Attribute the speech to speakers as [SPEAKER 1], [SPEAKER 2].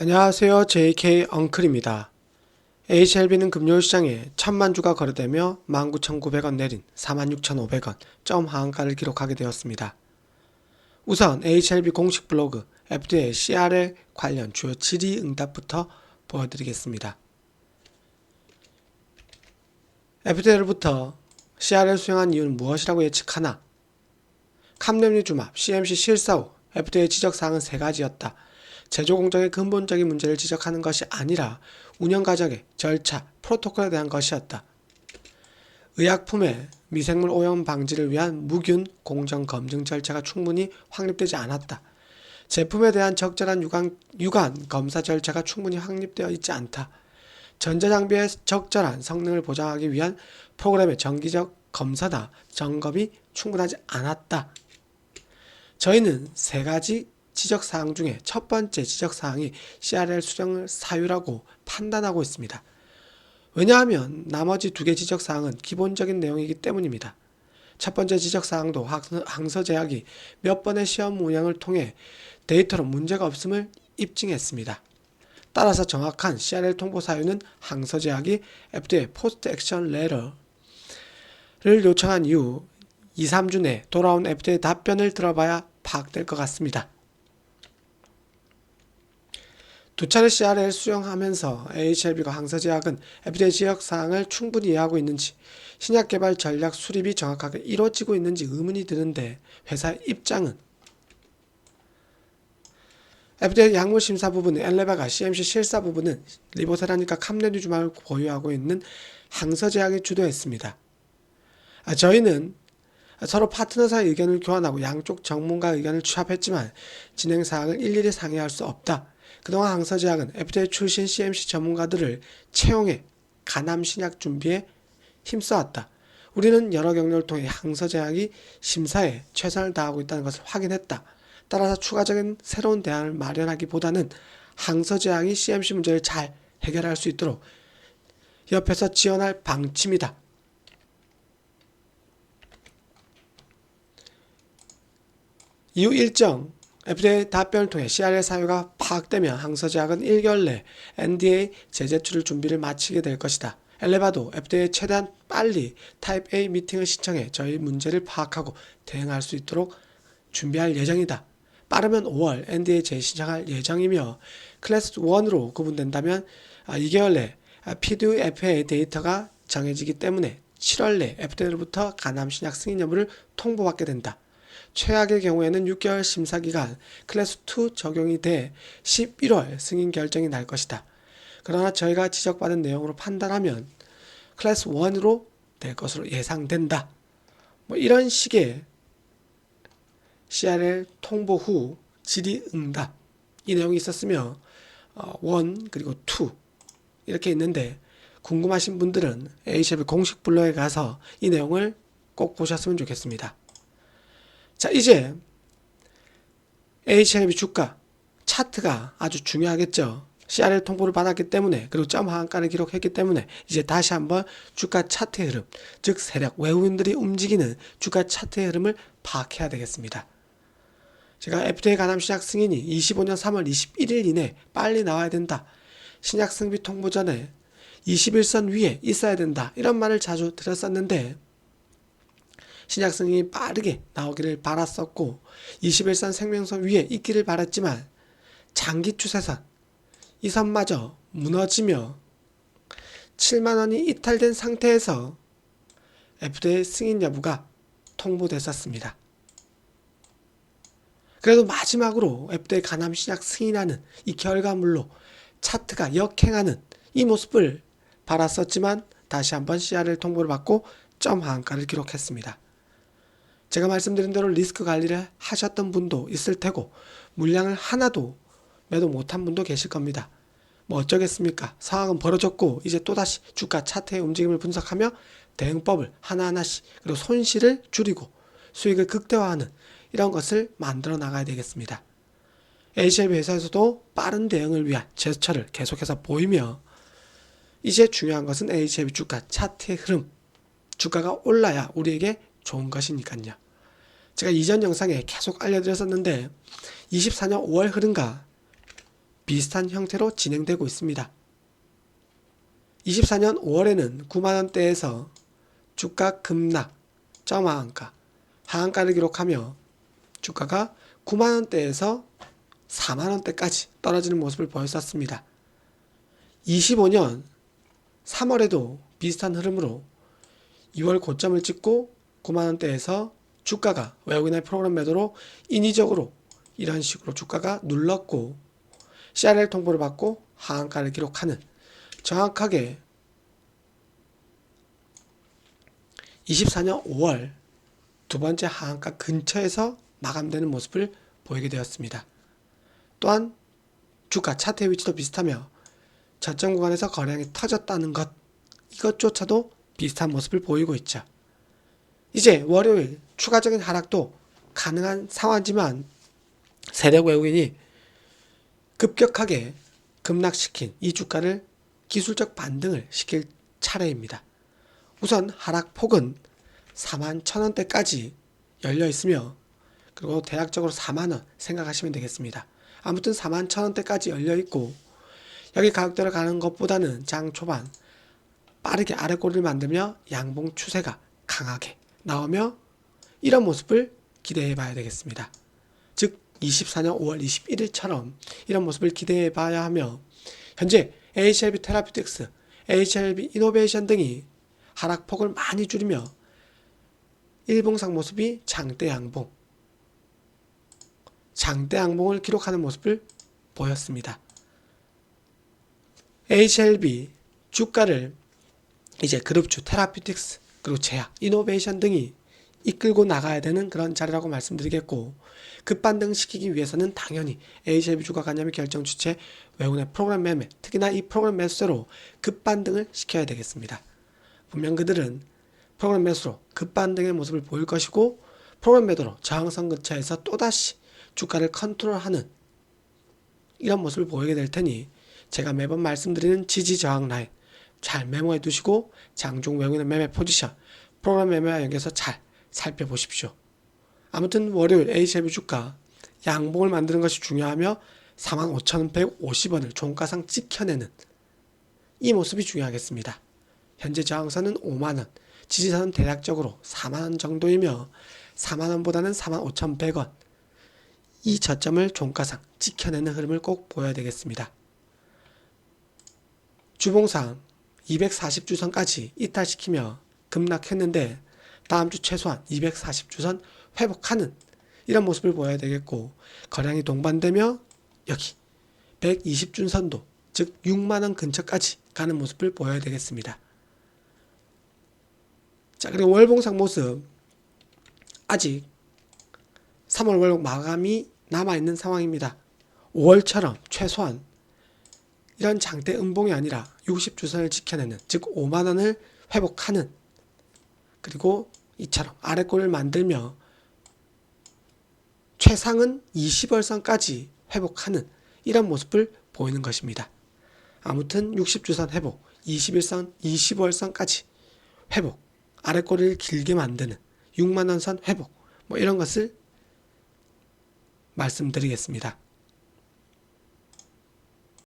[SPEAKER 1] 안녕하세요. JK 엉클입니다. HLB는 금요일 시장에 1000만 주가 거래되며 19,900원 내린 46,500원 점 하한가를 기록하게 되었습니다. 우선 HLB 공식 블로그 FDA CRL 관련 주요 질의 응답부터 보여드리겠습니다. FDA로부터 CRL 수행한 이유는 무엇이라고 예측하나? 캄렘리주맙 CMC 실사 후 FDA 지적사항은 세 가지였다. 제조 공정의 근본적인 문제를 지적하는 것이 아니라 운영 과정의 절차, 프로토콜에 대한 것이었다. 의약품의 미생물 오염 방지를 위한 무균 공정 검증 절차가 충분히 확립되지 않았다. 제품에 대한 적절한 유관, 유관 검사 절차가 충분히 확립되어 있지 않다. 전자장비의 적절한 성능을 보장하기 위한 프로그램의 정기적 검사나 점검이 충분하지 않았다. 저희는 세 가지 지적 사항 중에 첫 번째 지적 사항이 CRL 수령을 사유라고 판단하고 있습니다. 왜냐하면 나머지 두 개 지적 사항은 기본적인 내용이기 때문입니다. 첫 번째 지적 사항도 항서 제약이 몇 번의 시험 운영을 통해 데이터로 문제가 없음을 입증했습니다. 따라서 정확한 CRL 통보 사유는 항서 제약이 FDA 포스트 액션 레터를 요청한 이후 2, 3주 내 돌아온 FDA 답변을 들어봐야 파악될 것 같습니다. 두 차례 CRL 수령하면서 AHLB가 항서제약은 FDA 지역 사항을 충분히 이해하고 있는지 신약 개발 전략 수립이 정확하게 이루어지고 있는지 의문이 드는데 회사의 입장은 FDA 약물 심사 부분은 엘레바가 CMC 실사 부분은 리보세라니까 캄레니주마를 보유하고 있는 항서제약이 주도했습니다. 아, 저희는 서로 파트너사의 의견을 교환하고 양쪽 전문가 의견을 취합했지만 진행 사항을 일일이 상의할 수 없다. 그동안 항서제약은 FDA 출신 CMC 전문가들을 채용해 간암 신약 준비에 힘써왔다. 우리는 여러 경로를 통해 항서제약이 심사에 최선을 다하고 있다는 것을 확인했다. 따라서 추가적인 새로운 대안을 마련하기보다는 항서제약이 CMC 문제를 잘 해결할 수 있도록 옆에서 지원할 방침이다. 이후 일정 FDA 답변을 통해 CRL 사유가 파악되면 항서제약은 1개월 내 NDA 재제출 준비를 마치게 될 것이다. 엘레바도 FDA에 최대한 빨리 타입 A 미팅을 신청해 저희 문제를 파악하고 대응할 수 있도록 준비할 예정이다. 빠르면 5월 NDA 재신청할 예정이며 클래스 1으로 구분된다면 2개월 내 PDFA 데이터가 정해지기 때문에 7월 내 FDA로부터 간암 신약 승인 여부를 통보받게 된다. 최악의 경우에는 6개월 심사 기간 클래스 2 적용이 돼 11월 승인 결정이 날 것이다. 그러나 저희가 지적받은 내용으로 판단하면 클래스 1으로 될 것으로 예상된다. 뭐 이런 식의 CRL 통보 후 질의 응답 이 내용이 있었으며 어, 1 그리고 2 이렇게 있는데 궁금하신 분들은 HF 공식 블로그에 가서 이 내용을 꼭 보셨으면 좋겠습니다. 자, 이제 HLB 주가 차트가 아주 중요하겠죠. CRL 통보를 받았기 때문에 그리고 점 하한가를 기록했기 때문에 이제 다시 한번 주가 차트의 흐름, 즉 세력 외국인들이 움직이는 주가 차트의 흐름을 파악해야 되겠습니다. 제가 FDA 간암 신약 승인이 25년 3월 21일 이내 빨리 나와야 된다. 신약 승비 통보 전에 21선 위에 있어야 된다. 이런 말을 자주 드렸었는데 신약 승인이 빠르게 나오기를 바랐었고 21선 생명선 위에 있기를 바랐지만 장기 추세선 이 선마저 무너지며 7만 원이 이탈된 상태에서 FDA 승인 여부가 통보됐었습니다. 그래도 마지막으로 FDA 간암 신약 승인하는 이 결과물로 차트가 역행하는 이 모습을 바랐었지만 다시 한번 CRL 통보를 받고 점 하한가를 기록했습니다. 제가 말씀드린 대로 리스크 관리를 하셨던 분도 있을 테고 물량을 하나도 매도 못한 분도 계실 겁니다. 뭐 어쩌겠습니까? 상황은 벌어졌고 이제 또다시 주가 차트의 움직임을 분석하며 대응법을 하나하나씩 그리고 손실을 줄이고 수익을 극대화하는 이런 것을 만들어 나가야 되겠습니다. HLB 회사에서도 빠른 대응을 위한 제스처를 계속해서 보이며 이제 중요한 것은 HLB 주가 차트의 흐름 주가가 올라야 우리에게 좋은 것이니까요. 제가 이전 영상에 계속 알려드렸었는데 24년 5월 흐름과 비슷한 형태로 진행되고 있습니다. 24년 5월에는 9만원대에서 주가 급락, 점하한가, 하한가를 기록하며 주가가 9만원대에서 4만원대까지 떨어지는 모습을 보였었습니다. 25년 3월에도 비슷한 흐름으로 2월 고점을 찍고 9만 원대에서 주가가 외국인의 프로그램 매도로 인위적으로 이런 식으로 주가가 눌렀고 CRL 통보를 받고 하한가를 기록하는 정확하게 24년 5월 두 번째 하한가 근처에서 마감되는 모습을 보이게 되었습니다. 또한 주가 차트의 위치도 비슷하며 저점 구간에서 거래량이 터졌다는 것 이것조차도 비슷한 모습을 보이고 있죠. 이제 월요일 추가적인 하락도 가능한 상황이지만 세력 외국인이 급격하게 급락시킨 이 주가를 기술적 반등을 시킬 차례입니다. 우선 하락폭은 4만 1천원대까지 열려 있으며 그리고 대략적으로 4만원 생각하시면 되겠습니다. 아무튼 4만 1천원대까지 열려 있고 여기 가격대로 가는 것보다는 장 초반 빠르게 아래꼬리를 만들며 양봉 추세가 강하게 나오며 이런 모습을 기대해 봐야 되겠습니다. 즉 24년 5월 21일처럼 이런 모습을 기대해 봐야 하며 현재 HLB 테라피틱스, HLB 이노베이션 등이 하락폭을 많이 줄이며 일봉상 모습이 장대 양봉, 장대 양봉을 기록하는 모습을 보였습니다. HLB 주가를 이제 그룹주 테라피틱스 그리고 제약, 이노베이션 등이 이끌고 나가야 되는 그런 자리라고 말씀드리겠고 급반등 시키기 위해서는 당연히 HLB 주가 관념이 결정 주체 외국의 프로그램 매매 특히나 이 프로그램 매수로 급반등을 시켜야 되겠습니다. 분명 그들은 프로그램 매수로 급반등의 모습을 보일 것이고 프로그램 매도로 저항선 근처에서 또다시 주가를 컨트롤하는 이런 모습을 보이게 될 테니 제가 매번 말씀드리는 지지 저항 라인 잘 메모해 두시고 장중 외국인의 매매 포지션 프로그램 매매와 연계해서 잘 살펴보십시오. 아무튼 월요일 HLB 주가 양봉을 만드는 것이 중요하며 45,150원을 종가상 찍혀내는 이 모습이 중요하겠습니다. 현재 저항선은 5만원, 지지선은 대략적으로 4만원 정도이며 4만원보다는 45,100원 이 저점을 종가상 찍혀내는 흐름을 꼭 보여야 되겠습니다. 주봉상 240주선까지 이탈시키며 급락했는데 다음 주 최소한 240주선 회복하는 이런 모습을 보여야 되겠고 거량이 동반되며 여기 120준선도 즉 6만원 근처까지 가는 모습을 보여야 되겠습니다. 자 그리고 월봉상 모습 아직 3월 월봉 마감이 남아있는 상황입니다. 5월처럼 최소한 이런 장대 음봉이 아니라 60주선을 지켜내는 즉 5만원을 회복하는 그리고 이처럼 아래골을 만들며 최상은 20월선까지 회복하는 이런 모습을 보이는 것입니다. 아무튼 60주선 회복, 21선, 25월선까지 회복, 아래꼬리를 길게 만드는 6만원 선 회복, 뭐 이런 것을 말씀드리겠습니다.